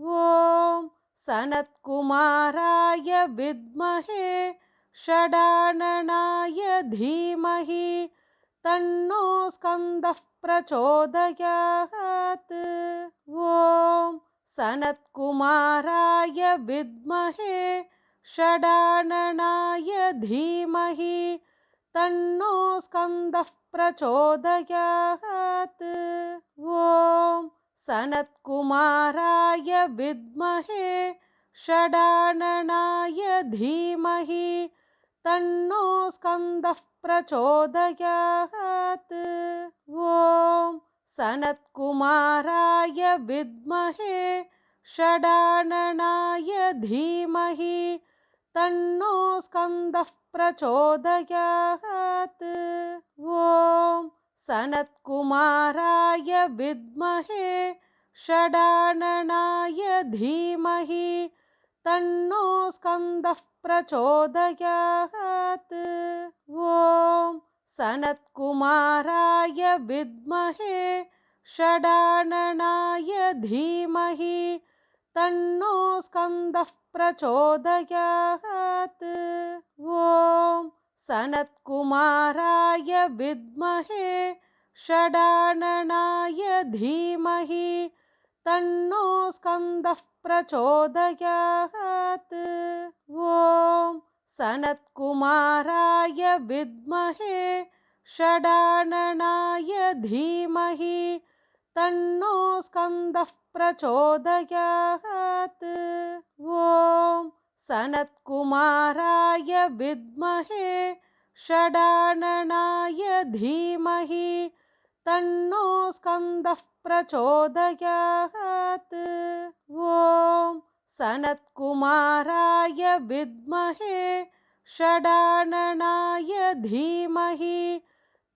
ॐ सनत्कुमाराय विद्महे षडाननाय धीमहि तन्नो स्कन्दः प्रचोदयात्। ॐ सनत्कुमाराय विद्महे षडाननाय धीमहि तन्नो स्कन्दः प्रचोदयात्। ॐ सनत्कुमाराय विद्महे षडाननाय धीमहि तन्नो स्कन्दः प्रचोदयात् ॐ सनत्कुमाराय विद्महे षडाननाय धीमहि तन्नो स्कन्दः प्रचोदयात् ॐ सनत्कुमाराय विद्महे, षडाननाय धीमहि, तन्नो स्कन्दः प्रचोदयात्। ॐ सनत्कुमाराय विद्महे, षडाननाय धीमहि, तन्नो स्कन्दः प्रचोदयात्। ॐ सनत्कुमाराय विद्महे षडाननाय धीमहि तन्नो स्कन्दः प्रचोदयात्। ॐ सनत्कुमाराय विद्महे षडाननाय धीमहि तन्नो स्कन्दः प्रचोदयात्। ॐ सनत्कुमाराय विद्महे षडाननाय धीमहि तन्नो स्कन्दः प्रचोदयात्। ॐ सनत्कुमाराय विद्महे षडाननाय धीमहि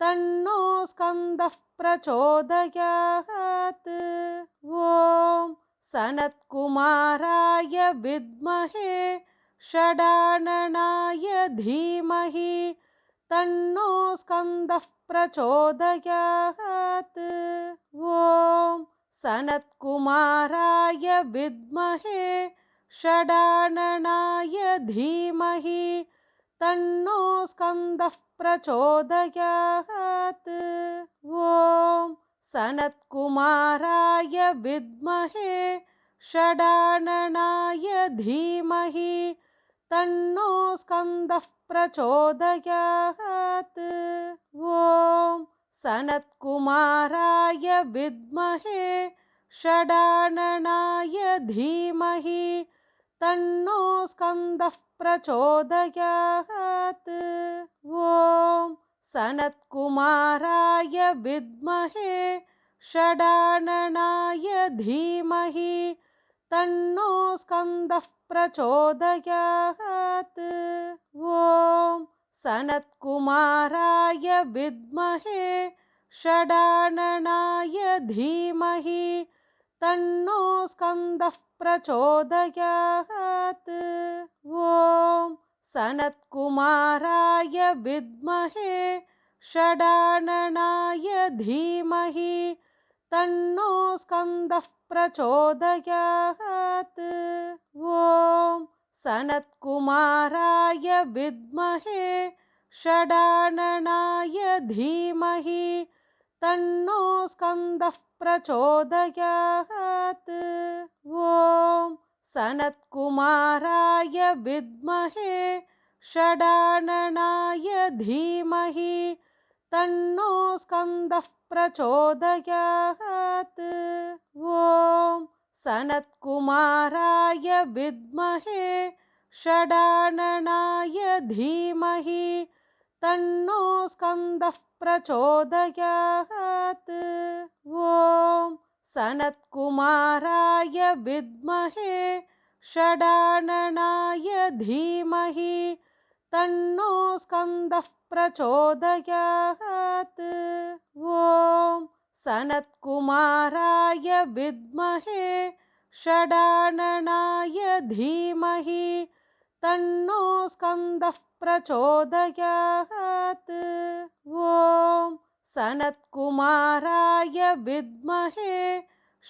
तन्नो स्कन्दः प्रचोदयात्। ॐ सनत्कुमाराय विद्महे षडाननाय धीमहि तन्नो स्कन्दः प्रचोदयात्। ॐ सनत्कुमाराय विद्महे, षडाननाय धीमहि, तन्नो स्कन्दः प्रचोदयात्। ॐ सनत्कुमाराय विद्महे, षडाननाय धीमहि, तन्नो स्कन्दः प्रचोदयात्। ॐ सनत्कुमाराय विद्महे षडाननाय धीमहि तन्नो स्कन्दः प्रचोदयात्। ॐ सनत्कुमाराय विद्महे षडाननाय धीमहि तन्नो स्कन्दः प्रचोदयात्। ॐ सनत्कुमाराय विद्महे, षडाननाय धीमहि, तन्नो स्कन्दः प्रचोदयात्। ॐ सनत्कुमाराय विद्महे, षडाननाय धीमहि, तन्नो स्कन्दः प्रचोदयात्। ॐ सनत्कुमाराय विद्महे, षडाननाय धीमहि, तन्नो स्कन्दः प्रचोदयात्। ॐ सनत्कुमाराय विद्महे, षडाननाय धीमहि, तन्नो स्कन्दः प्रचोदयात्। ॐ सनत्कुमाराय विद्महे, षडाननाय धीमहि, तन्नो स्कन्दः प्रचोदयात्। ॐ सनत्कुमाराय विद्महे, षडाननाय धीमहि, तन्नो स्कन्दः प्रचोदयात्। ॐ सनत्कुमाराय विद्महे, षडाननाय धीमहि, तन्नो स्कन्दः प्रचोदयात्। ॐ सनत्कुमाराय विद्महे,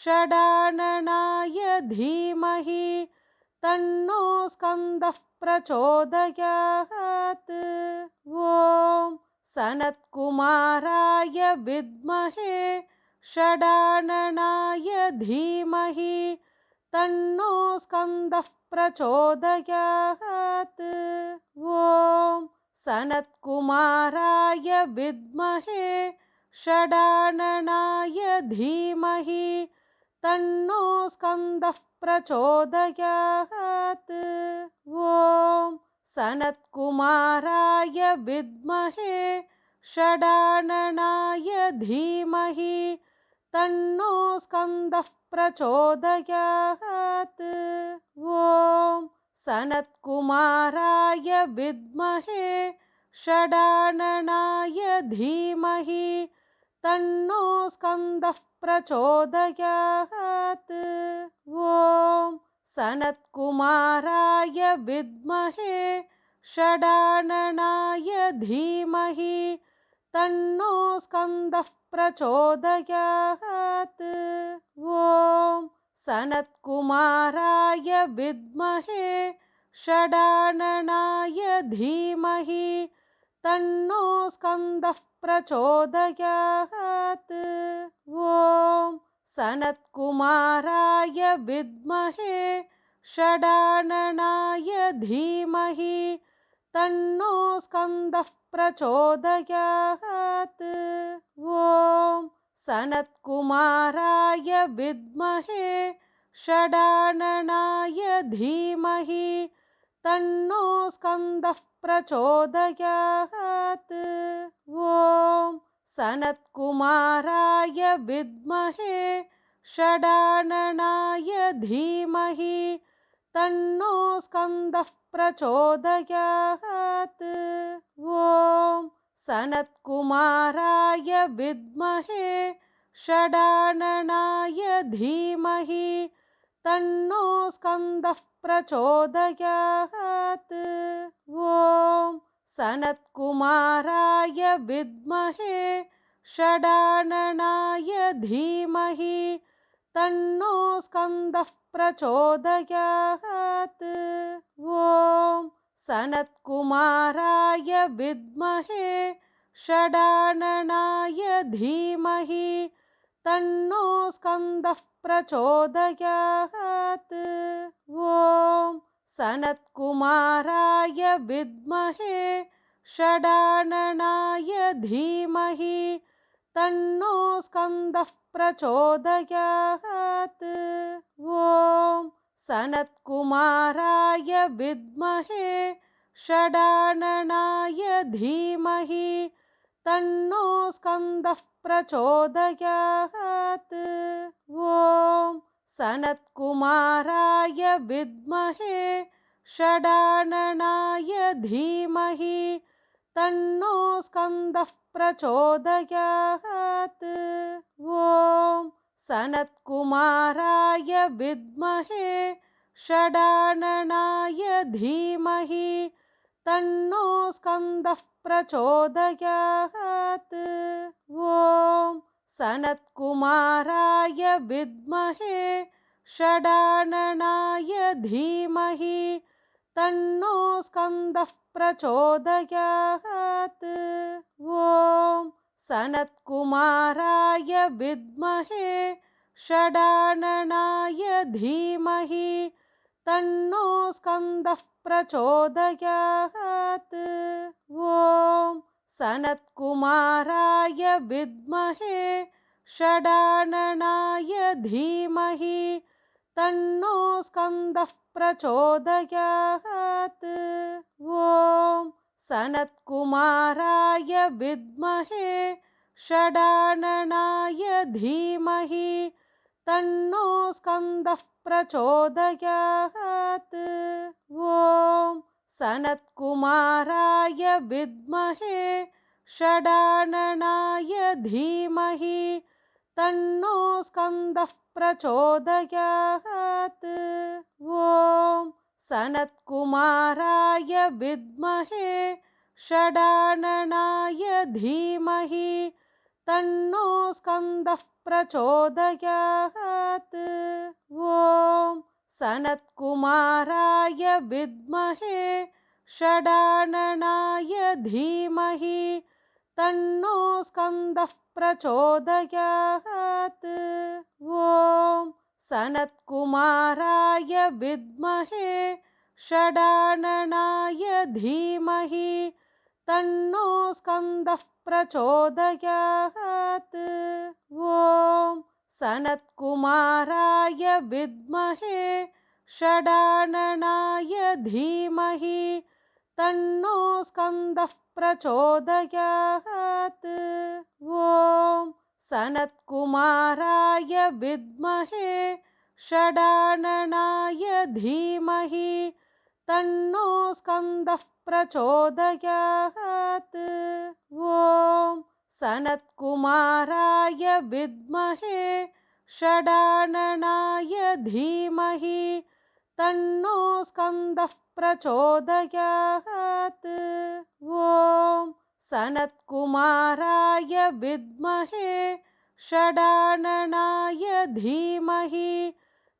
षडाननाय धीमहि, तन्नो स्कन्दः प्रचोदयात्। ॐ सनत्कुमाराय विद्महे, षडाननाय धीमहि, तन्नो स्कन्दः प्रचोदयात्। ॐ सनत्कुमाराय विद्महे, षडाननाय धीमहि, तन्नो स्कन्दः प्रचोदयात्। ॐ सनत्कुमाराय विद्महे, षडाननाय धीमहि, तन्नो स्कन्दः प्रचोदयात्। ॐ सनत्कुमाराय विद्महे, षडाननाय धीमहि, तन्नो स्कन्दः प्रचोदयात्। ॐ सनत्कुमाराय विद्महे, षडाननाय धीमहि, तन्नो स्कन्दः प्रचोदयात्। ॐ सनत्कुमाराय विद्महे, षडाननाय धीमहि, तन्नो स्कन्दः प्रचोदयात्। ॐ सनत्कुमाराय विद्महे, षडाननाय धीमहि, तन्नो स्कन्दः प्रचोदयात्। ॐ सनत्कुमाराय विद्महे, षडाननाय धीमहि, तन्नो स्कन्दः प्रचोदयात्। ॐ सनत्कुमाराय विद्महे, षडाननाय धीमहि, तन्नो स्कन्दः प्रचोदयात्। ॐ सनत्कुमाराय विद्महे, षडाननाय धीमहि, तन्नो स्कन्दः प्रचोदयात्। ॐ सनत्कुमाराय विद्महे, षडाननाय धीमहि तन्नो स्कन्दः प्रचोदयात्। ॐ सनत्कुमाराय विद्महे, षडाननाय धीमहि तन्नो स्कन्दः प्रचोदयात्। ॐ सनत्कुमाराय विद्महे, षडाननाय धीमहि तन्नो स्कन्दः प्रचोदयात्। ॐ सनत्कुमाराय विद्महे, षडाननाय धीमहि तन्नो स्कन्दः प्रचोदयात्। ॐ सनत्कुमाराय विद्महे, षडाननाय धीमहि तन्नो स्कन्दः प्रचोदयात्। ॐ सनत्कुमाराय विद्महे, षडाननाय धीमहि तन्नो स्कन्दः प्रचोदयात्। ॐ सनत्कुमाराय विद्महे, षडाननाय धीमहि तन्नो स्कन्दः प्रचोदयात्। ॐ सनत्कुमाराय विद्महे, षडाननाय धीमहि तन्नो स्कन्दः प्रचोदयात्। ॐ सनत्कुमाराय विद्महे, षडाननाय धीमहि तन्नो स्कन्दः प्रचोदयात्। ॐ सनत्कुमाराय विद्महे, षडाननाय धीमहि तन्नो स्कन्दः प्रचोदयात्। ॐ सनत्कुमाराय विद्महे, षडाननाय धीमहि, तन्नो स्कन्दः प्रचोदयात्। ॐ सनत्कुमाराय विद्महे, षडाननाय धीमहि, तन्नो स्कन्दः प्रचोदयात्। ॐ सनत्कुमाराय विद्महे, षडाननाय धीमहि, तन्नो स्कन्दः प्रचोदयात्। ॐ सनत्कुमाराय विद्महे, षडाननाय धीमहि, तन्नो स्कन्दः प्रचोदयात्। ॐ सनत्कुमाराय विद्महे, षडाननाय धीमहि तन्नो स्कन्दः प्रचोदयात्। ॐ सनत्कुमाराय विद्महे, षडाननाय धीमहि तन्नो स्कन्दः प्रचोदयात्। ॐ सनत्कुमाराय विद्महे, षडाननाय धीमहि, तन्नो स्कन्दः प्रचोदयात्। ॐ सनत्कुमाराय विद्महे, षडाननाय धीमहि,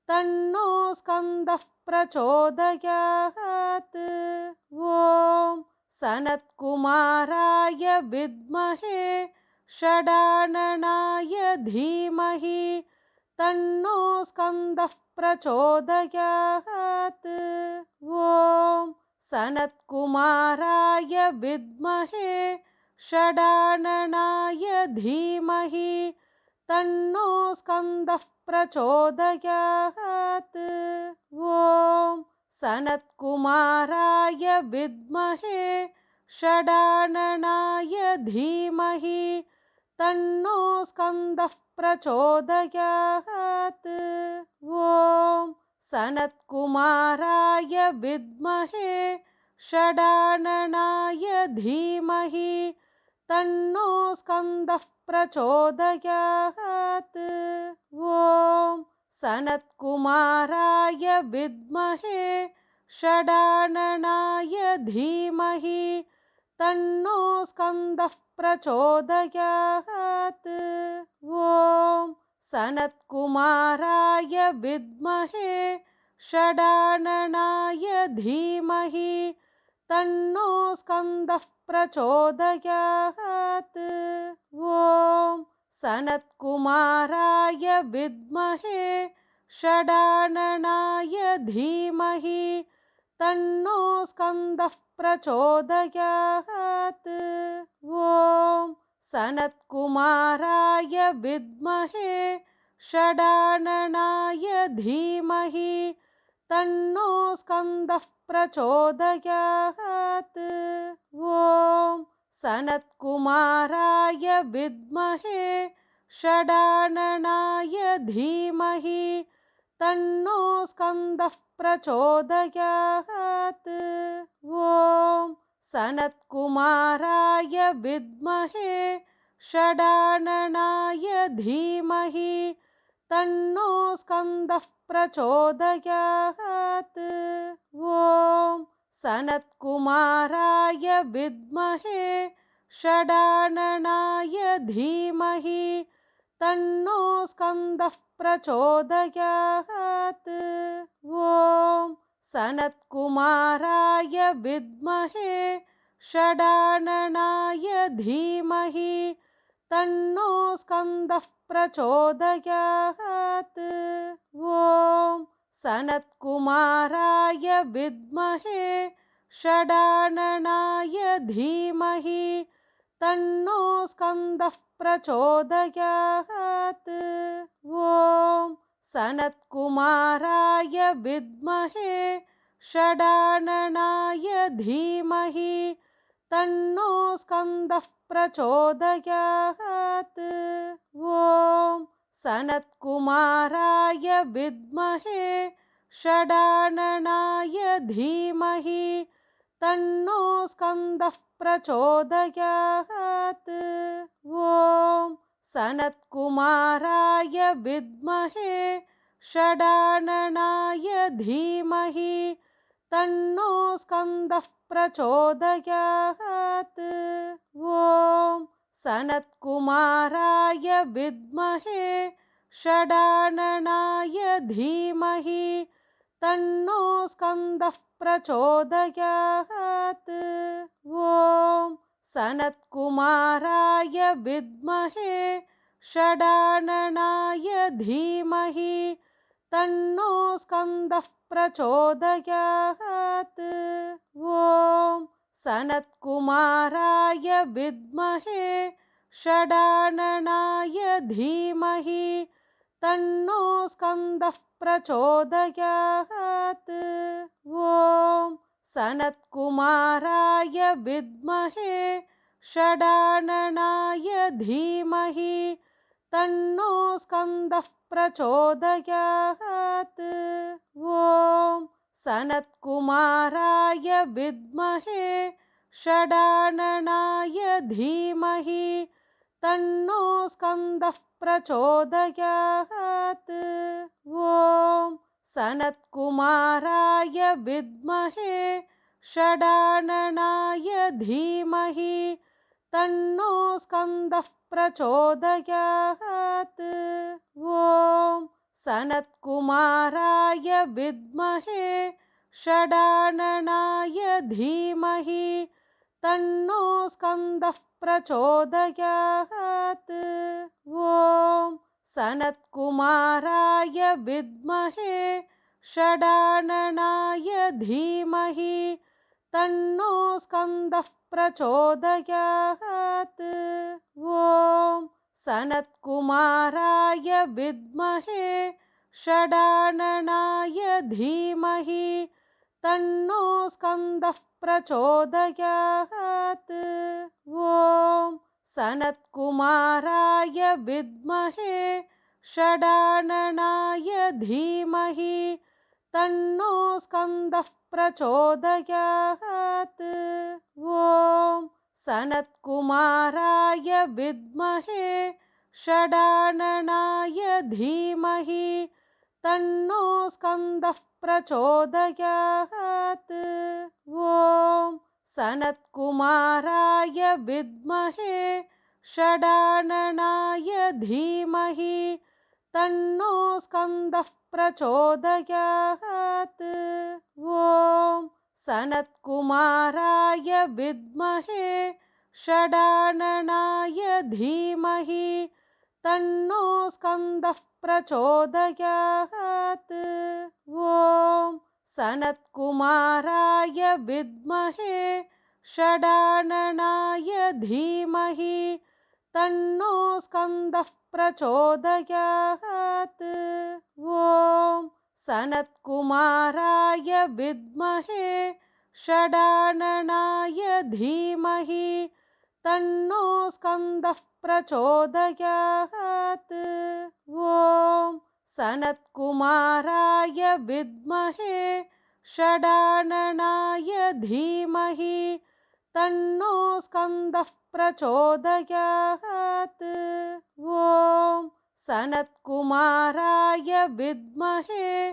तन्नो स्कन्दः प्रचोदयात्। ॐ सनत्कुमाराय विद्महे, षडाननाय धीमहि तन्नो स्कन्दः प्रचोदयात्। ॐ सनत्कुमाराय विद्महे, षडाननाय धीमहि तन्नो स्कन्दः प्रचोदयात्। ॐ सनत्कुमाराय विद्महे, षडाननाय धीमहि, तन्नो स्कन्दः प्रचोदयात्। ॐ सनत्कुमाराय विद्महे, षडाननाय धीमहि, तन्नो स्कन्दः प्रचोदयात्। ॐ सनत्कुमाराय विद्महे, षडाननाय धीमहि, तन्नो स्कन्दः प्रचोदयात्। ॐ सनत्कुमाराय विद्महे, षडाननाय धीमहि, तन्नो स्कन्दः प्रचोदयात्। ॐ सनत्कुमाराय विद्महे, षडाननाय धीमहि, तन्नो स्कन्दः प्रचोदयात्। ॐ सनत्कुमाराय विद्महे, षडाननाय धीमहि, तन्नो स्कन्दः प्रचोदयात्। ॐ सनत्कुमाराय विद्महे, षडाननाय धीमहि, तन्नो स्कन्दः प्रचोदयात्। ॐ सनत्कुमाराय विद्महे, षडाननाय धीमहि, तन्नो स्कन्दः प्रचोदयात्। सनत्कुमाराय विद्महे, षडाननाय धीमहि, तन्नो स्कन्दः प्रचोदयात्। ॐ सनत्कुमाराय विद्महे, षडाननाय धीमहि, तन्नो स्कन्दः प्रचोदयात्। ॐ सनत्कुमाराय विद्महे, षडाननाय धीमहि, तन्नो स्कन्दः प्रचोदयात्। ॐ सनत्कुमाराय विद्महे, षडाननाय धीमहि, तन्नो स्कन्दः प्रचोदयात्। ॐ सनत्कुमाराय विद्महे, षडाननाय धीमहि, तन्नो स्कन्दः प्रचोदयात्। ॐ सनत्कुमाराय विद्महे, षडाननाय धीमहि, तन्नो स्कन्दः प्रचोदयात्। ॐ सनत्कुमाराय विद्महे, षडाननाय धीमहि, तन्नो स्कन्दः प्रचोदयात्। ॐ सनत्कुमाराय विद्महे, षडाननाय धीमहि, तन्नो स्कन्दः प्रचोदयात्। ॐ सनत्कुमाराय विद्महे, षडाननाय धीमहि, तन्नो स्कन्दः प्रचोदयात्। ॐ सनत्कुमाराय विद्महे, षडाननाय धीमहि, तन्नो स्कन्दः प्रचोदयात्। ॐ सनत्कुमाराय विद्महे, षडाननाय धीमहि, तन्नो स्कन्दः प्रचोदयात्। ॐ सनत्कुमाराय विद्महे, षडाननाय धीमहि, तन्नो स्कन्दः प्रचोदयात्। ॐ सनत्कुमाराय विद्महे, षडाननाय धीमहि, तन्नो स्कन्दः प्रचोदयात्। ॐ सनत्कुमाराय विद्महे, षडाननाय धीमहि, तन्नो स्कन्दः प्रचोदयात्। ॐ सनत्कुमाराय विद्महे, षडाननाय धीमहि, तन्नो स्कन्दः प्रचोदयात्। ॐ सनत्कुमाराय विद्महे, षडाननाय धीमहि, तन्नो स्कन्दः प्रचोदयात्। ॐ सनत्कुमाराय विद्महे षडाननाय धीमहि, तन्नो स्कन्दः प्रचोदयात्। ॐ सनत्कुमाराय विद्महे, षडाननाय धीमहि, तन्नो स्कन्दः प्रचोदयात्। ॐ सनत्कुमाराय विद्महे, षडाननाय धीमहि तन्नो स्कन्दः प्रचोदयात्। ॐ सनत्कुमाराय विद्महे, षडाननाय धीमहि तन्नो स्कन्दः प्रचोदयात्। ॐ सनत्कुमाराय विद्महे, षडाननाय धीमहि तन्नो स्कन्दः प्रचोदयात्। ॐ सनत्कुमाराय विद्महे, षडाननाय धीमहि, तन्नो स्कन्दः प्रचोदयात्। ॐ सनत्कुमाराय विद्महे,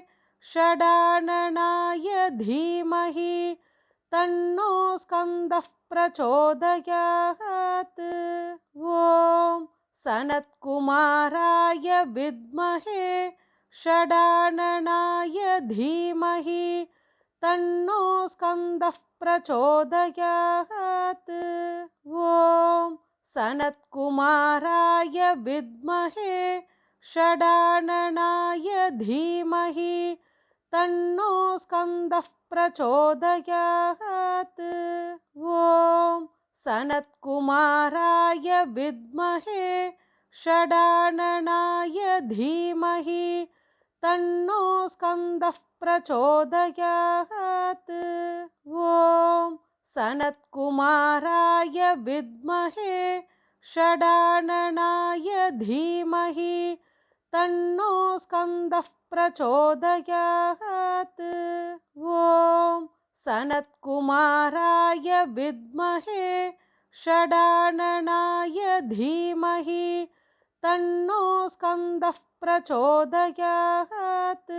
षडाननाय धीमहि, तन्नो स्कन्दः प्रचोदयात्। ॐ सनत्कुमाराय विद्महे षडाननाय धीमहि तन्नो स्कन्दः प्रचोदयात्। ॐ सनत्कुमाराय विद्महे षडाननाय धीमहि तन्नो स्कन्दः प्रचोदयात्। ॐ सनत्कुमाराय विद्महे, षडाननाय धीमहि तन्नो स्कन्दः प्रचोदयात्। ॐ सनत्कुमाराय विद्महे, षडाननाय धीमहि तन्नो स्कन्दः प्रचोदयात्। ॐ सनत्कुमाराय विद्महे, षडाननाय धीमहि तन्नो स्कन्दः प्रचोदयात्।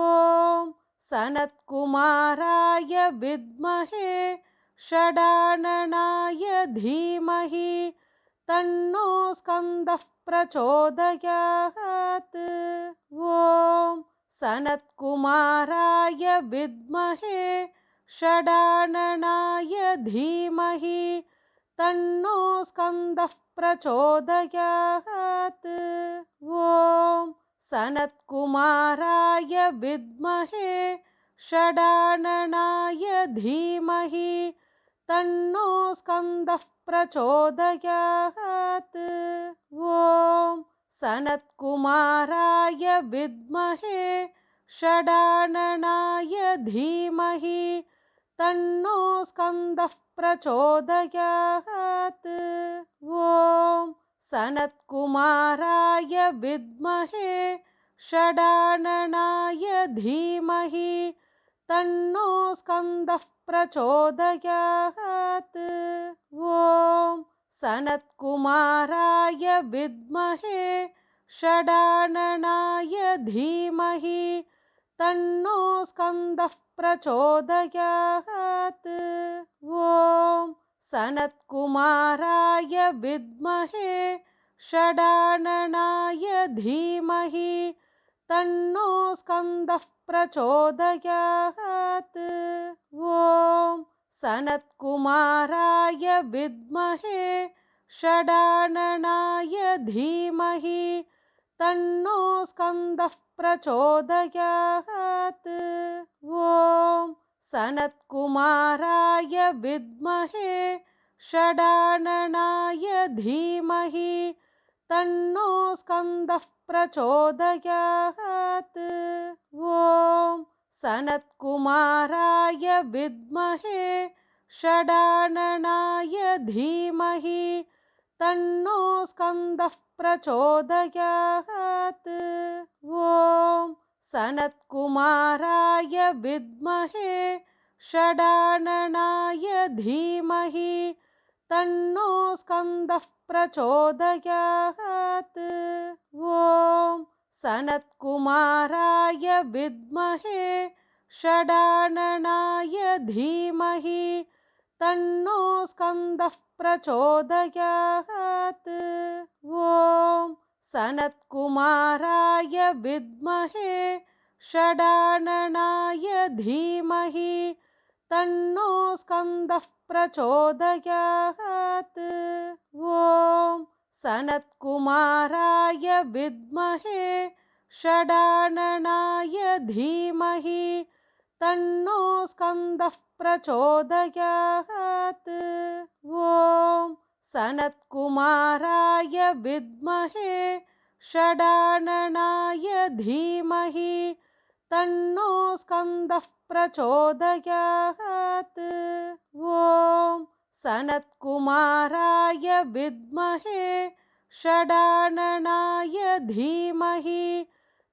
ॐ सनत्कुमाराय विद्महे, षडाननाय धीमहि तन्नो स्कन्दः प्रचोदयात्। ॐ सनत्कुमाराय विद्महे, षडाननाय धीमहि तन्नो स्कन्दः प्रचोदयात्। ॐ सनत्कुमाराय विद्महे, षडाननाय धीमहि तन्नो स्कन्दः प्रचोदयात्। ॐ सनत्कुमाराय विद्महे, षडाननाय धीमहि तन्नो स्कन्दः प्रचोदयात्। ॐ सनत्कुमाराय विद्महे, षडाननाय धीमहि तन्नो स्कन्दः प्रचोदयात्। ॐ सनत्कुमाराय विद्महे, षडाननाय धीमहि, तन्नो स्कन्दः प्रचोदयात्। ॐ सनत्कुमाराय विद्महे, षडाननाय धीमहि, तन्नो स्कन्दः प्रचोदयात्। ॐ सनत्कुमाराय विद्महे, षडाननाय धीमहि, तन्नो स्कन्दः प्रचोदयात्। ॐ सनत्कुमाराय विद्महे, षडाननाय धीमहि, तन्नो स्कन्दः प्रचोदयात्। ॐ सनत्कुमाराय विद्महे, षडाननाय धीमहि तन्नो स्कन्दः प्रचोदयात्। ॐ सनत्कुमाराय विद्महे, षडाननाय धीमहि तन्नो स्कन्दः प्रचोदयात्। ॐ सनत्कुमाराय विद्महे, षडाननाय धीमहि तन्नो स्कन्दः प्रचोदयात्। ॐ सनत्कुमाराय विद्महे, षडाननाय धीमहि तन्नो स्कन्दः प्रचोदयात्। सनत्कुमाराय विद्महे, षडाननाय धीमहि, तन्नो स्कन्दः प्रचोदयात्। ॐ सनत्कुमाराय विद्महे, षडाननाय धीमहि, तन्नो स्कन्दः प्रचोदयात्। ॐ सनत्कुमाराय विद्महे, षडाननाय धीमहि,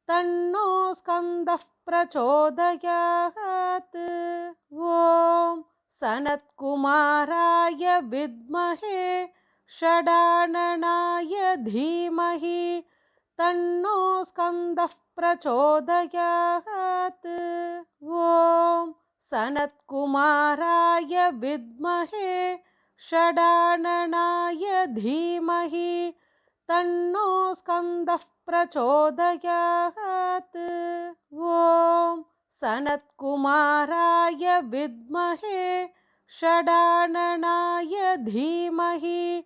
तन्नो स्कन्दः प्रचोदयात्। ॐ सनत्कुमाराय विद्महे, षडाननाय धीमहि, तन्नो स्कन्दः प्रचोदयात्। ॐ सनत्कुमाराय विद्महे, षडाननाय धीमहि, तन्नो स्कन्दः प्रचोदयात्। ॐ सनत्कुमाराय विद्महे, षडाननाय धीमहि,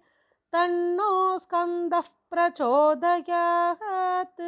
तन्नो स्कन्दः प्रचोदयात्।